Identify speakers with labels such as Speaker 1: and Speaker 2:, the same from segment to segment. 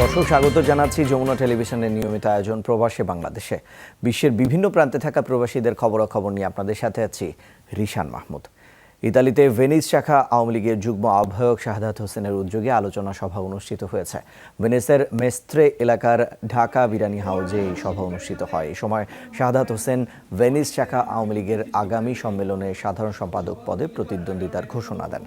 Speaker 1: দর্শক, স্বাগত জানাচ্ছি যমুনা টেলিভিশনের নিয়মিত আয়োজন প্রবাসে বাংলাদেশে। বিশ্বের বিভিন্ন প্রান্তে থাকা প্রবাসীদের খবরাখবর নিয়ে আপনাদের সাথে আছি রিশান মাহমুদ। ইতালিতে ভেনিস শাখা আওয়ামী লীগের যুগ্ম আহ্বায়ক শাহাদাত হোসেনের উদ্যোগে আলোচনা সভা অনুষ্ঠিত হয়েছে। ভেনিসের মেস্ত্রে এলাকার ঢাকা বিরানি হাউজে এই সভা অনুষ্ঠিত হয়। এই সময় শাহাদাত হোসেন ভেনিস শাখা আওয়ামী লীগের আগামী সম্মেলনে সাধারণ সম্পাদক পদে প্রতিদ্বন্দ্বিতার ঘোষণা দেন।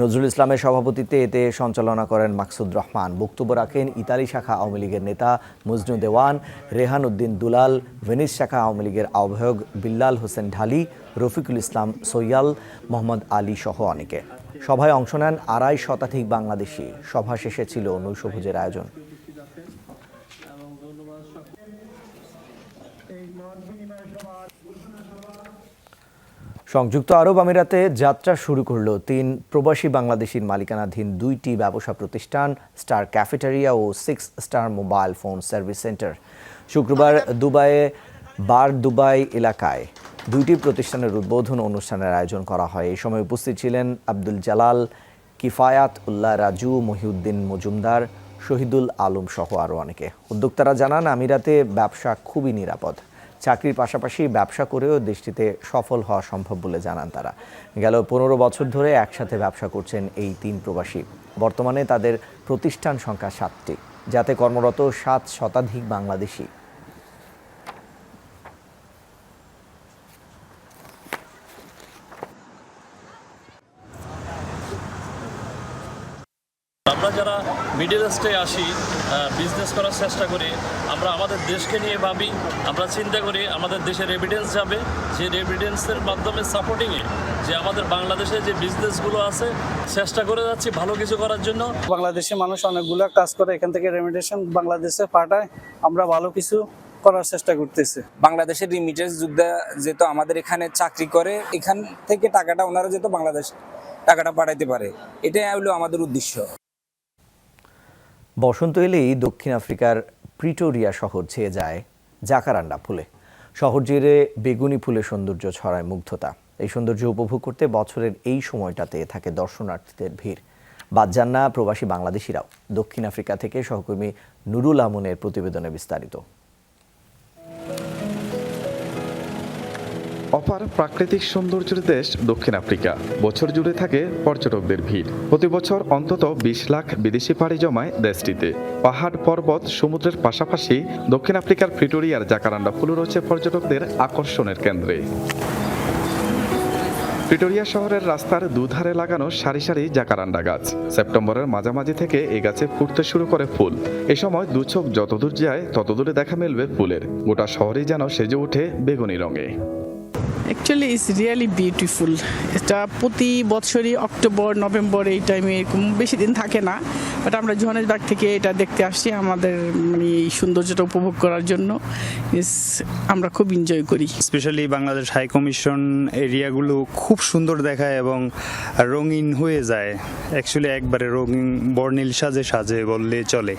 Speaker 1: নজরুল ইসলামের সভাপতিত্বে এতে সঞ্চালনা করেন মাকসুদ রহমান। বক্তব্য রাখেন ইতালি শাখা আওয়ামী লীগের নেতা মজনু দেওয়ান, রেহান উদ্দিন দুলাল, ভেনিস শাখা আওয়ামী লীগের আহ্বায়ক বিল্লাল হোসেন ঢালি রফিকুল ইসলাম সৈয়াল, মোহাম্মদ আলী সহ অনেকে। সভায় অংশ নেন আড়াই শতাধিক বাংলাদেশি। সভা শেষে ছিল নৈশভোজের আয়োজন। সংযুক্ত আরব আমিরাতে যাত্রা শুরু করল তিন প্রবাসী বাংলাদেশির মালিকানাধীন দুইটি ব্যবসা প্রতিষ্ঠান, স্টার ক্যাফেটেরিয়া ও six star mobile phone service centre. শুক্রবার দুবাইয়ে, বার দুবাই এলাকায় দুইটি প্রতিষ্ঠানের উদ্বোধন অনুষ্ঠানের আয়োজন করা হয়। এই সময় উপস্থিত ছিলেন আব্দুল জালাল, কিফায়াত উল্লাহ রাজু, মহিউদ্দিন মজুমদার, শহীদুল আলম সহ আরও অনেকে। উদ্যোক্তারা জানান, আমিরাতে ব্যবসা খুবই নিরাপদ। চাকরির পাশাপাশি ব্যবসা করেও দেশটিতে সফল হওয়া সম্ভব বলে জানান তারা। গেল পনেরো বছর ধরে একসাথে ব্যবসা করছেন এই তিন প্রবাসী। বর্তমানে তাদের প্রতিষ্ঠান সংখ্যা সাতটি, যাতে কর্মরত সাত শতাধিক বাংলাদেশি
Speaker 2: আমরা যারা মিডিল ইস্টে আসি বিজনেস করার চেষ্টা করি আমরা আমাদের দেশকে নিয়ে ভাবি আমরা চিন্তা করি আমাদের দেশের এভিডেন্স যাবে সেই এভিডেন্সের মাধ্যমে সাপোর্টিংয়ে যে আমাদের বাংলাদেশে যে বিজনেসগুলো আছে চেষ্টা করে যাচ্ছি ভালো কিছু করার জন্য।
Speaker 3: বাংলাদেশে মানুষ অনেকগুলো কাজ করে এখান থেকে রেমিটেশন বাংলাদেশে পাঠায় আমরা ভালো কিছু করার চেষ্টা করতেছি।
Speaker 4: বাংলাদেশের রিমিটেন্স যোদ্ধা যেহেতু আমাদের এখানে চাকরি করে এখান থেকে টাকাটা ওনারা যেহেতু বাংলাদেশ টাকাটা পাঠাইতে পারে এটাই হলো আমাদের উদ্দেশ্য।
Speaker 1: বসন্ত এলেই দক্ষিণ আফ্রিকার প্রিটোরিয়া শহর ছেয়ে যায় জাকারান্ডা ফুলে। শহর জেরে বেগুনি ফুলের সৌন্দর্য ছড়ায় মুগ্ধতা। এই সৌন্দর্য উপভোগ করতে বছরের এই সময়টাতে থাকে দর্শনার্থীদের ভিড়। বাদ যান না প্রবাসী বাংলাদেশিরাও। দক্ষিণ আফ্রিকা থেকে সহকর্মী নুরুল আমনের প্রতিবেদনে বিস্তারিত।
Speaker 5: অপার প্রাকৃতিক সৌন্দর্যের দেশ দক্ষিণ আফ্রিকা। বছর জুড়ে থাকে পর্যটকদের ভিড়। প্রতি বছর অন্তত বিশ লাখ বিদেশি পাড়ি জমায় দেশটিতে। পাহাড় পর্বত সমুদ্রের পাশাপাশি দক্ষিণ আফ্রিকার প্রিটোরিয়ার জাকারান্ডা ফুল রয়েছে পর্যটকদের আকর্ষণের কেন্দ্রে। প্রিটোরিয়া শহরের রাস্তার দুধারে লাগানো সারি সারি জাকারান্ডা গাছ। সেপ্টেম্বরের মাঝামাঝি থেকে এই গাছে ফুটতে শুরু করে ফুল। এ সময় দু চোখ যতদূর যায় ততদূরে দেখা মিলবে ফুলের। গোটা শহরেই যেন সেজে ওঠে বেগুনি রঙে।
Speaker 6: অ্যাকচুয়ালি ইটস রিয়েলি বিউটিফুল এটা প্রতি বছরই অক্টোবর নভেম্বর এই টাইমে এরকম বেশি দিন থাকে না বাট আমরা জোহানেসবার্গ থেকে এটা দেখতে আসছি আমাদের মানে এই সৌন্দর্যটা উপভোগ করার জন্য। ইস আমরা খুব এনজয় করি।
Speaker 7: স্পেশালি বাংলাদেশ হাই কমিশন এরিয়াগুলো খুব সুন্দর দেখায় এবং রঙিন হয়ে যায়। অ্যাকচুয়ালি একবারে রঙিন বর্ণিল সাজে সাজে বললে চলে।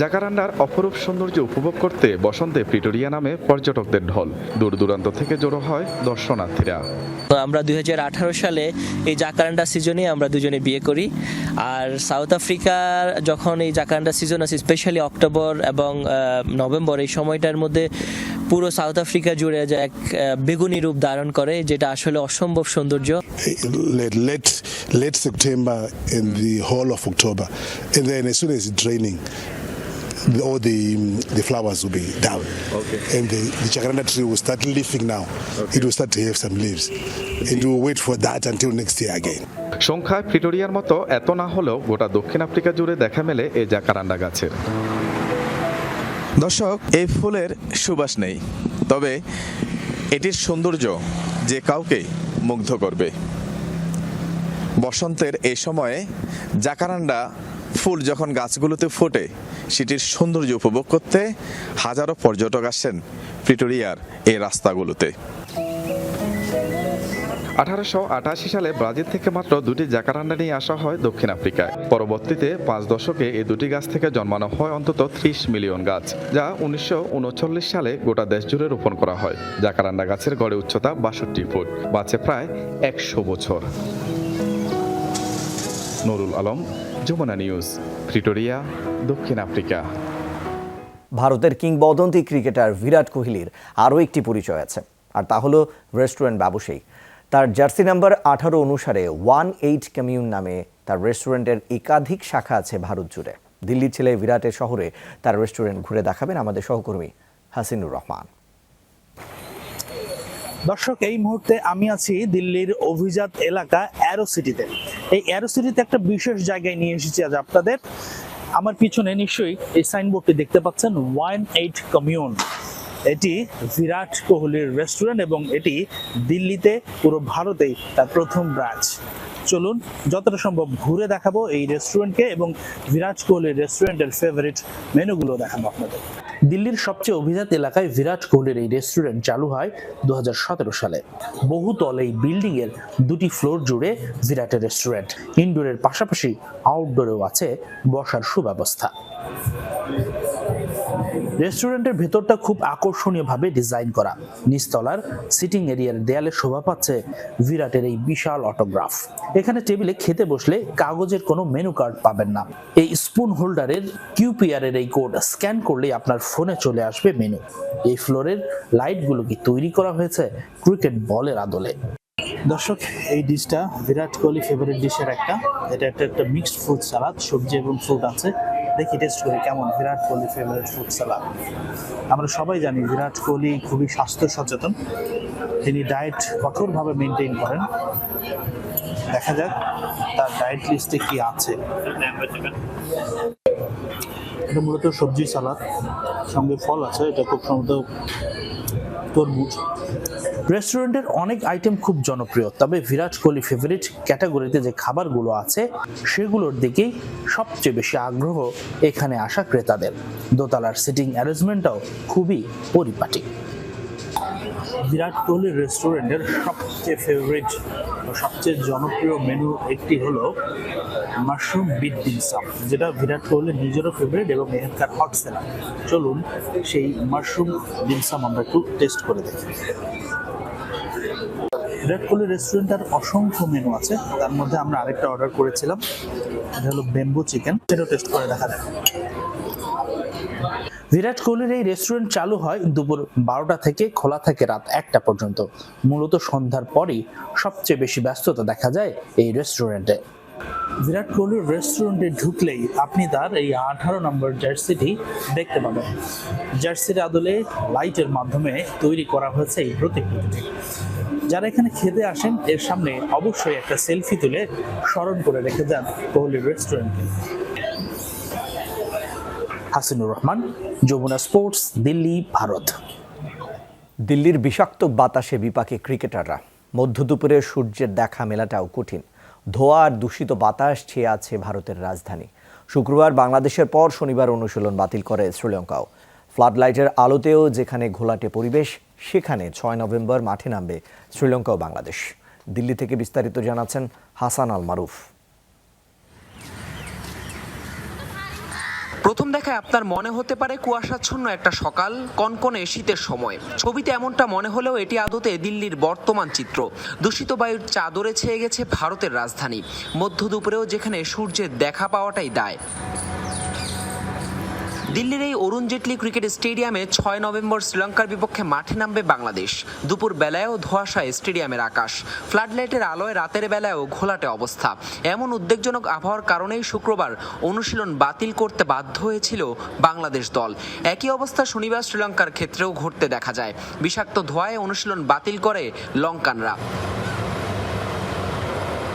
Speaker 5: জাকারান্ডার অপরূপ সৌন্দর্য উপভোগ করতে বসন্তে প্রিটোরিয়া নামে পর্যটকদের ঢল। দূর দূরান্ত থেকে জড়ো হয় দর্শনার্থীরা
Speaker 8: তো আমরা দু হাজার আঠারো সালে এই জাকারান্ডা সিজনে আমরা দুজনে বিয়ে করি। আর সাউথ আফ্রিকার যখন এই জাকারান্ডা সিজন আছে স্পেশালি অক্টোবর এবং নভেম্বর এই সময়টার মধ্যে পুরো সাউথ আফ্রিকা জুড়ে যে এক বেগুনি রূপ ধারণ করে যেটা আসলে অসম্ভব সৌন্দর্য।
Speaker 9: Late, September and the whole of October. And then as soon as it's raining, all the, the flowers will be down. Okay. And the, the jacaranda tree will start leafing now. Okay. It will start to have some leaves. And we'll wait for that until next year again.
Speaker 5: সংখ্যায় প্রিটোরিয়ার মতো এত না হলেও গোটা দক্ষিণ Africa জুড়ে দেখা মেলে এই জাকারান্ডা গাছের
Speaker 10: দর্শক এই ফুলের সুবাস নেই তবে এটির সৌন্দর্য যে কাউকে মুগ্ধ করবে বসন্তের এই সময়ে জাকারান্ডা ফুল যখন গাছগুলোতে ফোটে, সেটির সৌন্দর্য উপভোগ করতে হাজারো পর্যটক আসেন প্রিটোরিয়ার এই রাস্তাগুলোতে।
Speaker 5: আঠারোশো আটাশি সালে ব্রাজিল থেকে মাত্র দুটি জাকারান্ডা নিয়ে আসা হয় দক্ষিণ আফ্রিকায়। পরবর্তীতে পাঁচ দশকে এই দুটি গাছ থেকে জন্মানো হয় অন্তত ত্রিশ মিলিয়ন গাছ, যা উনিশশো উনচল্লিশ সালে গোটা দেশ জুড়ে রোপণ করা হয়। জাকারান্ডা গাছের গড়ে উচ্চতা বাষট্টি ফুট, বাঁচে প্রায় একশো বছর। নুরুল আলম যমুনা নিউজ, প্রিটোরিয়া, দক্ষিণ আফ্রিকা।
Speaker 1: ভারতের কিংবদন্তি ক্রিকেটার বিরাট কোহলির আরও একটি পরিচয় আছে, আর তা হলো রেস্টুরেন্ট ব্যবসায়ী তার জার্সি নাম্বার আঠারো অনুসারে ওয়ান এইট কমিউন নামে তার রেস্টুরেন্টের একাধিক শাখা আছে ভারত জুড়ে। দিল্লির ছেলে বিরাটের শহরে তার রেস্টুরেন্ট ঘুরে দেখাবেন আমাদের সহকর্মী হাসিনুর রহমান।
Speaker 11: দর্শক, এই মুহূর্তে আমি আছি দিল্লির অভিজাত এলাকা অ্যারো সিটিতে। এই অ্যারো সিটিতে একটা বিশেষ জায়গায় নিয়ে এসেছি আজ আপনাদের। আমার পিছনে নিশ্চয়ই এই সাইনবোর্ডটি দেখতে পাচ্ছেন, ওয়ান এইট কমিউন। এটি বিরাট কোহলির রেস্টুরেন্ট এবং এটি দিল্লিতে, পুরো ভারতেই তার প্রথম ব্রাঞ্চ। চলুন, যতটা সম্ভব ঘুরে দেখাবো এই রেস্টুরেন্টকে এবং বিরাট কোহলির রেস্টুরেন্টের ফেভারিট মেনুগুলো দেখাবো আপনাদের। দিল্লির সবচেয়ে অভিজাত এলাকায় বিরাট কোহলির এই রেস্টুরেন্ট চালু হয় দু হাজার সতেরো সালে। বহুতল এই বিল্ডিং এর দুটি ফ্লোর জুড়ে বিরাটের রেস্টুরেন্ট। ইনডোরের পাশাপাশি আউটডোরেও আছে বসার সুব্যবস্থা। রেস্টুরেন্টের ভেতরটা খুব আকর্ষণীয়ভাবে ডিজাইন করা। নিচতলার সিটিং এরিয়ার দেয়ালে শোভা পাচ্ছে বিরাটের এই বিশাল অটোগ্রাফ। এখানে টেবিলে খেতে বসলে কাগজের কোনো মেনু কার্ড পাবেন না। এই স্পুন হোল্ডারের কিউপিআর এর এই কোড স্ক্যান করলেই আপনার ফোনে চলে আসবে মেনু। এই ফ্লোরের লাইটগুলো কি তৈরি করা হয়েছে ক্রিকেট বলের আদলে? দর্শক, এই ডিশটা বিরাট কোহলি ফেভারিট ডিশের একটা। এটা একটা একটা মিক্সড ফ্রুট সালাদ সবজি এবং ফ্রুট আছে। দেখি টেস্ট করি কেমন? বিরাট কোহলি ফেভারিট সালাদ আমরা সবাই জানি বিরাট কোহলি খুবই স্বাস্থ্য সচেতন। তিনি ডায়েট কঠোরভাবে মেনটেন করেন। দেখা যাক তার ডায়েট লিস্টে কি আছে। এটা মূলত সবজি সালাদ। সঙ্গে ফল আছে, এটা খুব সম্ভবত তরমুজ। রেস্টুরেন্টের অনেক আইটেম খুব জনপ্রিয়, তবে বিরাট কোহলি ফেভারিট ক্যাটাগরিতে যে খাবারগুলো আছে, সেগুলোর দিকেই সবচেয়ে বেশি আগ্রহ এখানে আসা ক্রেতাদের। দোতলার সিটিং অ্যারেঞ্জমেন্টটাও খুবই পরিপাটি। বিরাট কোহলি রেস্টুরেন্টের সবচেয়ে ফেভারিট সবচেয়ে জনপ্রিয় মেনু একটি হলো মাশরুম বিট ডিমসাম যেটা বিরাট কোহলির নিজেরও ফেভারিট এবং এখানকার হট সেলার চলুন সেই মাশরুম ডিমসাম আমরা একটু টেস্ট করে দেখি। বিরাট কোহলি রেস্টুরেন্টের অসংখ্য মেনু আছে। তার মধ্যে আমরা আরেকটা অর্ডার করেছিলাম। এটা হলো বেম্বু চিকেন সেটাও টেস্ট করে দেখা যাক। বিরাট কোহলির এই রেস্টুরেন্ট চালু হয় দুপুর বারোটা থেকে খোলা থাকে রাত একটা পর্যন্ত। মূলত সন্ধ্যার পরই সবচেয়ে বেশি ব্যস্ততা দেখা যায় এই রেস্টুরেন্টে বিরাট কোহলির রেস্টুরেন্টে ঢুকলেই আপনি তার এই আঠারো নম্বর জার্সিটি দেখতে পাবেন। জার্সির আদলে লাইটের মাধ্যমে তৈরি করা হয়েছে এই প্রতিকৃতিটি। যারা এখানে খেতে আসেন, এর সামনে অবশ্যই একটা সেলফি তুলে স্মরণ করে রেখে যান কোহলির রেস্টুরেন্টে হাসিনুর রহমান, যমুনা স্পোর্টস দিল্লি, ভারত।
Speaker 1: দিল্লির বিষাক্ত বাতাসে বিপাকে ক্রিকেটাররা। মধ্য দুপুরে সূর্যের দেখা মেলাটাও কঠিন। ধোয়া আর দূষিত বাতাস ছেয়ে আছে ভারতের রাজধানী। শুক্রবার বাংলাদেশের পর শনিবার অনুশীলন বাতিল করে শ্রীলঙ্কাও। ফ্লাড লাইটের আলোতেও যেখানে ঘোলাটে পরিবেশ সেখানে ছয় নভেম্বর মাঠে নামবে শ্রীলঙ্কা ও বাংলাদেশ। দিল্লি থেকে বিস্তারিত জানাচ্ছেন হাসান আল মারুফ।
Speaker 12: প্রথম দেখায় আপনার মনে হতে পারে কুয়াশাচ্ছন্ন একটা সকাল, কনকনে শীতের সময়। ছবিতে এমনটা মনে হলেও এটি আদতে দিল্লির বর্তমান চিত্র। দূষিত বায়ুর চাদরে ছেয়ে গেছে ভারতের রাজধানী। মধ্য দুপুরেও যেখানে সূর্যের দেখা পাওয়াটাই দায়। দিল্লির এই অরুণ জেটলি ক্রিকেট স্টেডিয়ামে ছয় নভেম্বর শ্রীলঙ্কার বিপক্ষে মাঠে নামবে বাংলাদেশ। দুপুর বেলায়ও ধোয়াশায় স্টেডিয়ামের আকাশ। ফ্লাডলাইটের আলোয় রাতের বেলায়ও ঘোলাটে অবস্থা। এমন উদ্বেগজনক আবহাওয়ার কারণেই শুক্রবার অনুশীলন বাতিল করতে বাধ্য হয়েছিল বাংলাদেশ দল। একই অবস্থা শনিবার শ্রীলঙ্কার ক্ষেত্রেও ঘটতে দেখা যায়। বিষাক্ত ধোঁয়ায় অনুশীলন বাতিল করে লঙ্কানরা।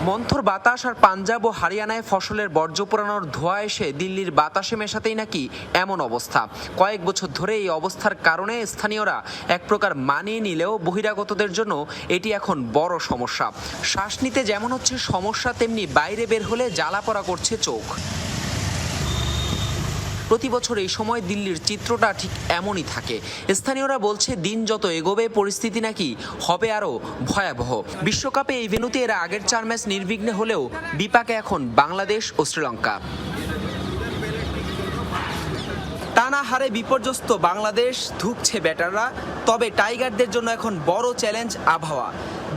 Speaker 12: মন্থর বাতাস আর পাঞ্জাব ও হারিয়ানায় ফসলের বর্জ্য পোড়ানোর ধোঁয়া এসে দিল্লির বাতাসে মেশাতেই নাকি এমন অবস্থা। কয়েক বছর ধরে এই অবস্থার কারণে স্থানীয়রা এক প্রকার মানিয়ে নিলেও বহিরাগতদের জন্য এটি এখন বড় সমস্যা। শ্বাস নিতে যেমন হচ্ছে সমস্যা, তেমনি বাইরে বের হলে জ্বালা পড়া করছে চোখ। প্রতি বছর এই সময় দিল্লির চিত্রটা ঠিক এমনই থাকে। স্থানীয়রা বলছে, দিন যত এগোবে, পরিস্থিতি নাকি হবে আরও ভয়াবহ। বিশ্বকাপে এই ভেন্যুতে এরা আগের চার ম্যাচ নির্বিঘ্নে হলেও বিপাকে এখন বাংলাদেশ ও শ্রীলঙ্কা। টানা হারে বিপর্যস্ত বাংলাদেশ, ধুকছে ব্যাটাররা, তবে টাইগারদের জন্য এখন বড় চ্যালেঞ্জ আবহাওয়া।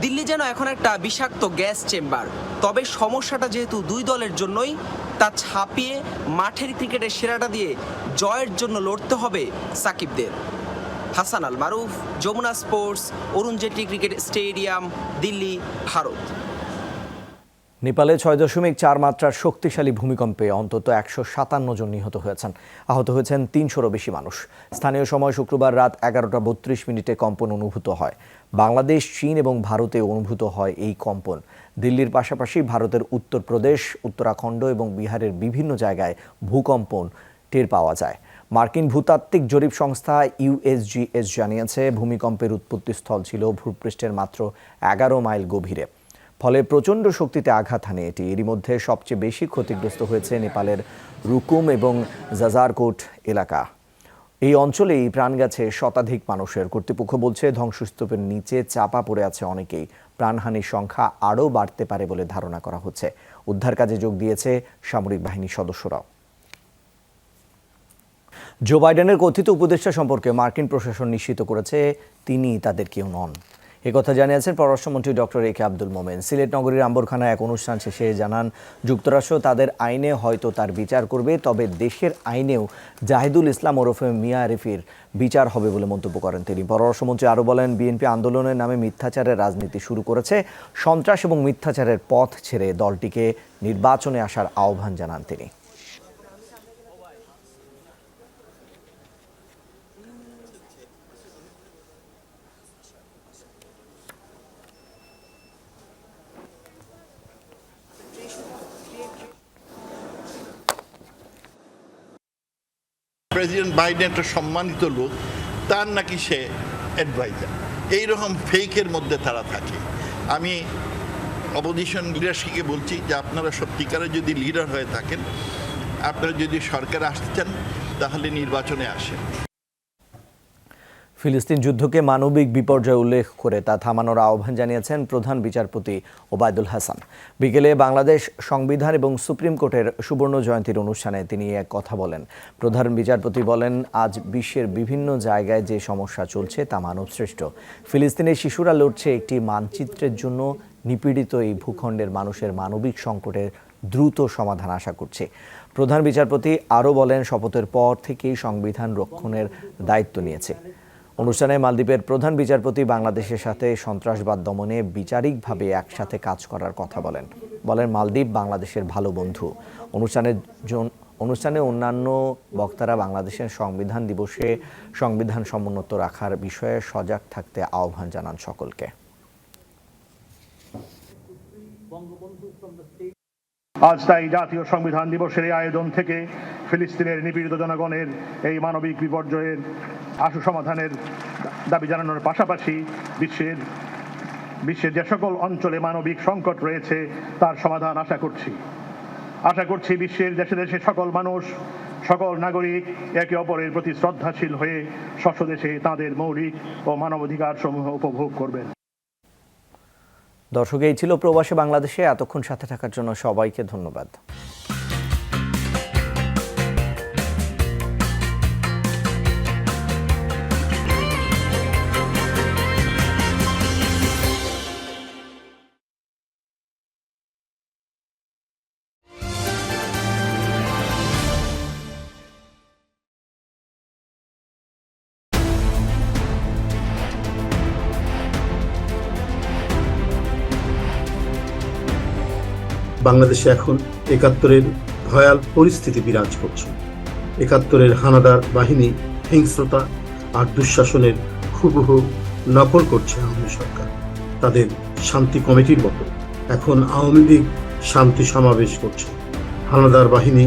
Speaker 12: দিল্লি যেন এখন একটা বিষাক্ত গ্যাস চেম্বার, তবে সমস্যাটা যেহেতু দুই দলের জন্যই তা ছাপিয়ে মাঠের ক্রিকেটের সেরাটা দিয়ে জয়ের জন্য লড়তে হবে সাকিবদের। Hasan Al Maruf, Jamuna sports, Arun Jaitley cricket stadium, Delhi, Bharat.
Speaker 1: নেপালে ছয় দশমিক চার মাত্রার শক্তিশালী ভূমিকম্পে অন্তত একশো সাতান্ন জন নিহত হয়েছেন। আহত হয়েছেন তিনশোরও বেশি মানুষ। স্থানীয় সময় শুক্রবার রাত এগারোটা বত্রিশ মিনিটে কম্পন অনুভূত হয়। বাংলাদেশ, চীন এবং ভারতে অনুভূত হয় এই কম্পন। দিল্লির পাশাপাশি ভারতের উত্তরপ্রদেশ, উত্তরাখণ্ড এবং বিহারের বিভিন্ন জায়গায় ভূকম্পন টের পাওয়া যায়। মার্কিন ভূতাত্ত্বিক জরিপ সংস্থা ইউএসজিএস জানিয়েছে, ভূমিকম্পের উৎপত্তিস্থল ছিল ভূপৃষ্ঠের মাত্র এগারো মাইল গভীরে। ফলে প্রচণ্ড শক্তিতে আঘাত হানে এটি। এরই মধ্যে সবচেয়ে বেশি ক্ষতিগ্রস্ত হয়েছে নেপালের রুকুম এবং জাজারকোট এলাকা। এই অঞ্চলেই প্রাণ গেছে শতাধিক মানুষের। কর্তৃপক্ষ বলছে, ধ্বংসস্তূপের নিচে চাপা পড়ে আছে অনেকেই। প্রাণহানির সংখ্যা আরও বাড়তে পারে বলে ধারণা করা হচ্ছে। উদ্ধার কাজে যোগ দিয়েছে সামরিক বাহিনীর সদস্যরাও। জো বাইডেনের কথিত উপদেষ্টা সম্পর্কে মার্কিন প্রশাসন নিশ্চিত করেছে তিনি তাদের কেউ নন। একথা জানিয়েছেন পররাষ্ট্রমন্ত্রী doctor A K Abdul Momen. Sylhet নগরীর আম্বরখানায় এক অনুষ্ঠান শেষে জানান, যুক্তরাষ্ট্র তাদের আইনে হয়তো তার বিচার করবে, তবে দেশের আইনেও জাহিদুল ইসলাম ওরফে মিয়া আরিফির বিচার হবে বলে মন্তব্য করেন তিনি। পররাষ্ট্রমন্ত্রী আরও বলেন, বিএনপি আন্দোলনের নামে মিথ্যাচারের রাজনীতি শুরু করেছে, সন্ত্রাস এবং মিথ্যাচারের পথ ছেড়ে দলটিকে নির্বাচনে আসার আহ্বান জানান তিনি।
Speaker 13: প্রেসিডেন্ট বাইডেন একটা সম্মানিত লোক, তার নাকি সে অ্যাডভাইজার এইরকম ফেকের মধ্যে তারা থাকে। আমি অপোজিশন লিডারশিপকে বলছি যে আপনারা সত্যিকারে যদি লিডার হয়ে থাকেন, আপনারা যদি সরকার আসতে চান, তাহলে নির্বাচনে আসেন।
Speaker 1: ফিলিস্তিন যুদ্ধকে মানবিক বিপর্যয় উল্লেখ করে তা থামানোর আহ্বান জানিয়েছেন প্রধান বিচারপতি ওবায়দুল হাসান। বিকেলে বাংলাদেশ সংবিধান এবং সুপ্রিম কোর্টের সুবর্ণ জয়ন্তীর অনুষ্ঠানে তিনি এক কথা বলেন। প্রধান বিচারপতি বলেন, আজ বিশ্বের বিভিন্ন জায়গায় যে সমস্যা চলছে তা মানবসৃষ্ট। ফিলিস্তিনের শিশুরা লড়ছে একটি মানচিত্রের জন্য নিপীড়িত এই ভূখণ্ডের মানুষের মানবিক সংকটের দ্রুত সমাধান আশা করছে। প্রধান বিচারপতি আরও বলেন, শপথের পর থেকেই সংবিধান রক্ষণের দায়িত্ব নিয়েছে। অনুষ্ঠানে মালদ্বীপের প্রধান বিচারপতি বাংলাদেশের সাথে সন্ত্রাসবাদ দমনে বিচারিকভাবে একসাথে কাজ করার কথা বলেন। বলেন, মালদ্বীপ বাংলাদেশের ভালো বন্ধু। অনুষ্ঠানের অনুষ্ঠানে অন্যান্য বক্তারা বাংলাদেশের সংবিধান দিবসে সংবিধান সমুন্নত রাখার বিষয়ে সজাগ থাকতে আহ্বান জানান সকলকে।
Speaker 14: আজ তাই জাতীয় সংবিধান দিবসের এই আয়োজন থেকে ফিলিস্তিনের নিপীড়িত জনগণের এই মানবিক বিপর্যয়ের আশু সমাধানের দাবি জানানোর পাশাপাশি বিশ্বের বিশ্বের যে সকল অঞ্চলে মানবিক সংকট রয়েছে তার সমাধান আশা করছি। আশা করছি বিশ্বের দেশে দেশে সকল মানুষ, সকল নাগরিক একে অপরের প্রতি শ্রদ্ধাশীল হয়ে স্বদেশে তাদের মৌলিক ও মানবাধিকার সমূহ উপভোগ করবেন।
Speaker 1: দর্শক এই ছিল প্রবাসে বাংলাদেশে। এতক্ষণ সাথে থাকার জন্য সবাইকে ধন্যবাদ।
Speaker 15: বাংলাদেশে এখন একাত্তরের ভয়াল পরিস্থিতি বিরাজ করছে। একাত্তরের হানাদার বাহিনী হিংস্রতা আর দুঃশাসনের হুবহু নকল করছে আওয়ামী সরকার। তাদের শান্তি কমিটির মতো এখন আওয়ামী লীগ শান্তি সমাবেশ করছে। হানাদার বাহিনী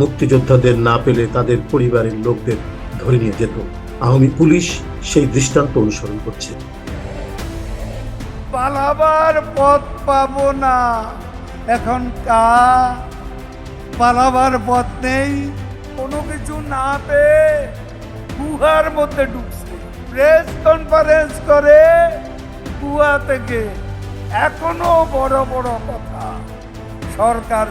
Speaker 15: মুক্তিযোদ্ধাদের না পেলে তাদের পরিবারের লোকদের ধরে নিয়ে যেত। আওয়ামী পুলিশ সেই দৃষ্টান্ত অনুসরণ করছে।
Speaker 16: পালাবার পথ পাবো না। এখন কা পালাবার পথ নেই। কোনো কিছু না পেয়ে গুহার মধ্যে ঢুকছে। প্রেস কনফারেন্স করে গুহা থেকে এখনও বড় বড় কথা। সরকার